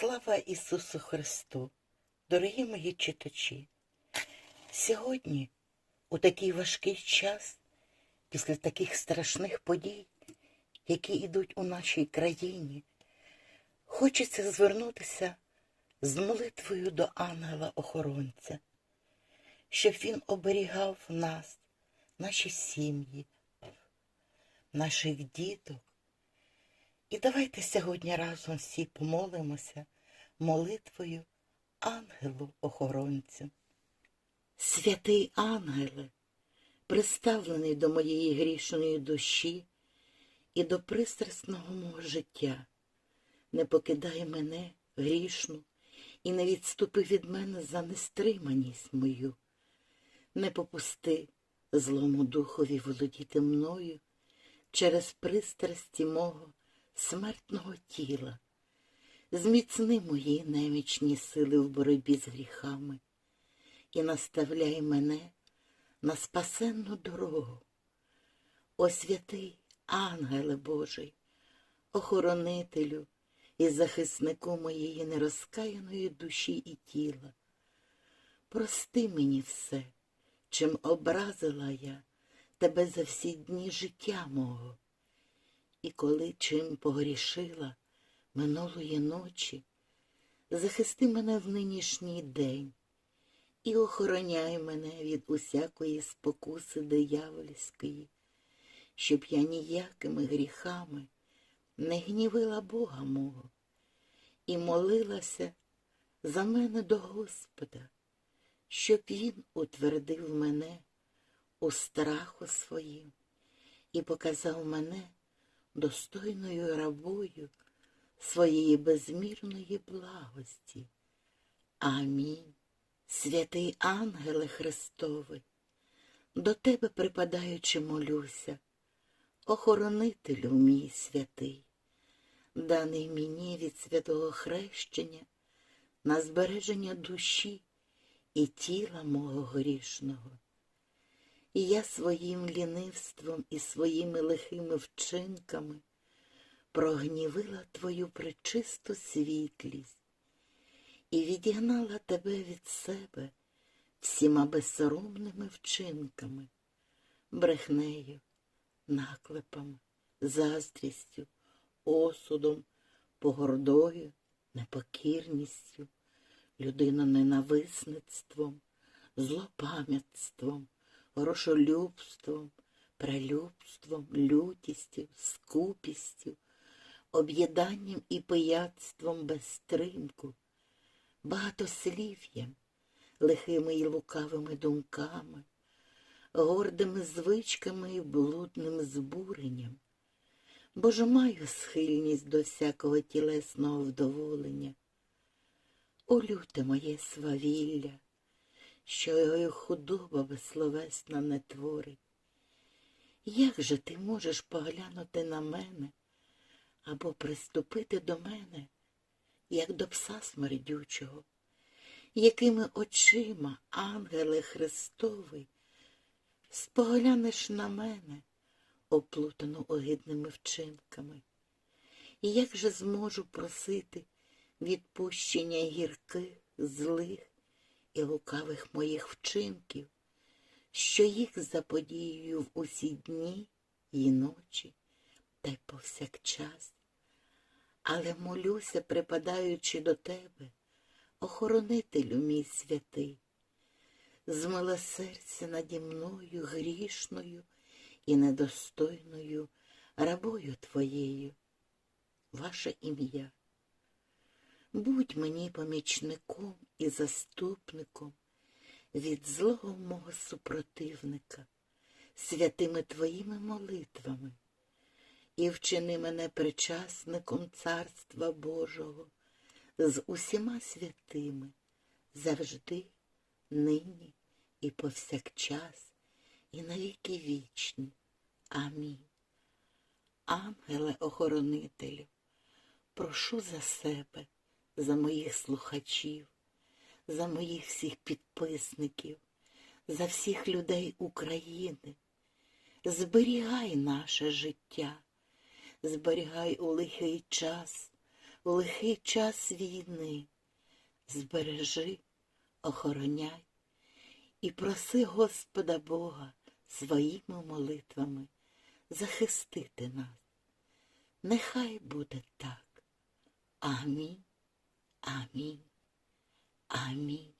Слава Ісусу Христу! Дорогі мої читачі! Сьогодні, у такий важкий час, після таких страшних подій, які йдуть у нашій країні, хочеться звернутися з молитвою до ангела-охоронця, щоб він оберігав нас, наші сім'ї, наших діток. І давайте сьогодні разом всі помолимося молитвою ангелу-охоронцю. Святий ангеле, приставлений до моєї грішної душі і до пристрасного мого життя, не покидай мене грішну і не відступи від мене за нестриманість мою, не попусти злому духові володіти мною через пристрасті мого смертного тіла, зміцни мої немічні сили в боротьбі з гріхами і наставляй мене на спасенну дорогу. О святий ангеле Божий, охоронителю і захиснику моєї нерозкаяної душі і тіла. Прости мені все, чим образила я тебе за всі дні життя мого. І коли чим погрішила минулої ночі, захисти мене в нинішній день і охороняй мене від усякої спокуси диявольської, щоб я ніякими гріхами не гнівила Бога мого і молилася за мене до Господа, щоб Він утвердив мене у страху своїм і показав мене достойною рабою своєї безмірної благості. Амінь. Святий ангеле Христовий, до тебе припадаючи молюся, охоронителю мій святий, даний мені від святого хрещення на збереження душі і тіла мого грішного. І я своїм лінивством і своїми лихими вчинками прогнівила твою пречисту світлість і відігнала тебе від себе всіма безсоромними вчинками, брехнею, наклепами, заздрістю, осудом, погордою, непокірністю, людиноненависництвом, злопам'ятством, грошолюбством, прелюбством, лютістю, скупістю, об'єданням і пияцтвом без стримку, багатослів'ям, лихими й лукавими думками, гордими звичками і блудним збуренням, бо ж маю схильність до всякого тілесного вдоволення. О, люте моє свавілля, що його худоба безсловесна не творить. Як же ти можеш поглянути на мене або приступити до мене, як до пса смердючого, якими очима, ангеле Христовий, споглянеш на мене, оплутану огидними вчинками? І як же зможу просити відпущення гірких, злих і лукавих моїх вчинків, що їх заподіюю в усі дні і ночі та й повсякчас, але молюся, припадаючи до тебе, охоронителю мій святий, змилосердься наді мною грішною і недостойною рабою твоєю, ваше ім'я. Будь мені помічником і заступником від злого мого супротивника, святими твоїми молитвами, і вчини мене причасником Царства Божого з усіма святими, завжди, нині і повсякчас, і навіки вічні. Амінь. Ангеле-охоронителю, прошу за себе за моїх слухачів, за моїх всіх підписників, за всіх людей України. Зберігай наше життя, зберігай у лихий час, у лихий час війни. Збережи, охороняй і проси Господа Бога своїми молитвами захистити нас. Нехай буде так. Амінь, амінь, амінь.